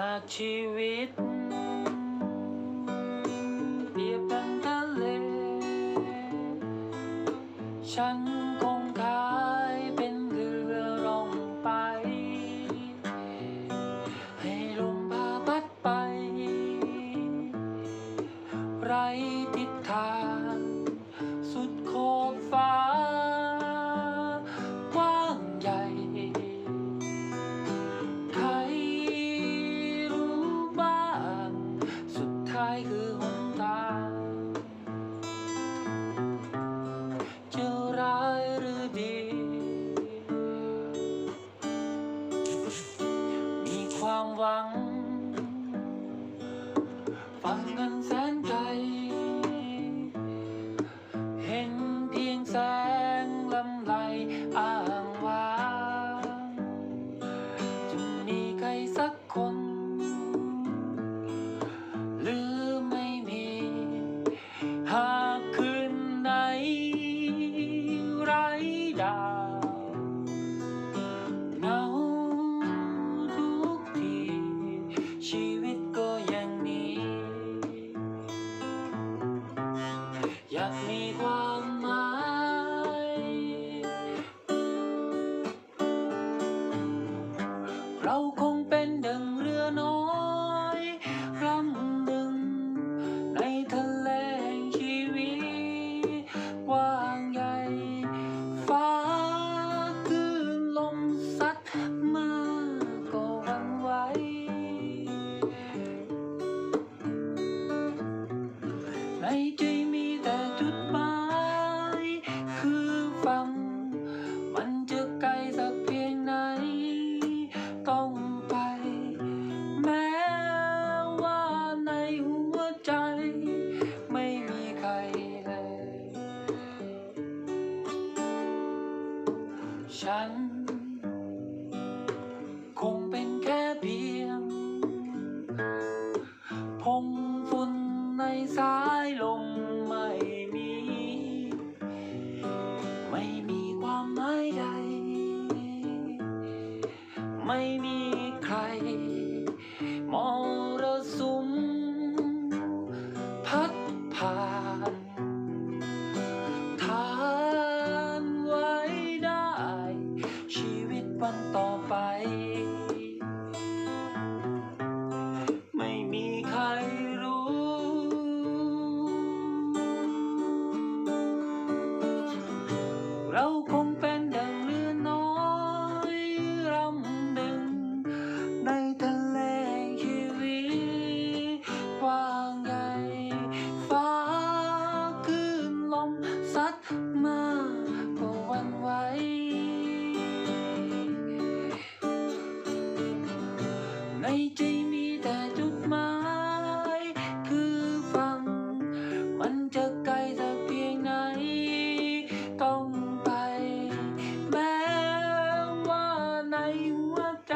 หากชีวิต เปรียบดังทะเล ฉันคงขายเป็นเรือล่องไป ให้ลมพาพัดไป ไรทิศทาง หนทาจะร้ายหรือดี มีความหวัง ฟังกันแสนไกล เห็นเพียงแสงลำไหลอา ดาวเหงาทุกที ชีวิตก็ยังนี้ อยากมีความหมาย เราคงเป็นดังเรือน้อยลำ จุดหมายคือฟัง มันจะไกลสักเพียงไหน ต้องไป แม้ว่าในหัวใจ ไม่มีใครเลย ฉัน คงเป็นแค่เพียงพงฝุ่นในสายลมไม่มีไม่ ไม่มีใคร มองระสุมพัดผ่านทานไว้ได้ ชีวิตวันต่อ ซัดมาก็วันไหวในใจมีแต่จุดหมาย คือฟัง มันจะไกลสักเพียงไหน ต้องไปแม้ว่าในหัวใจ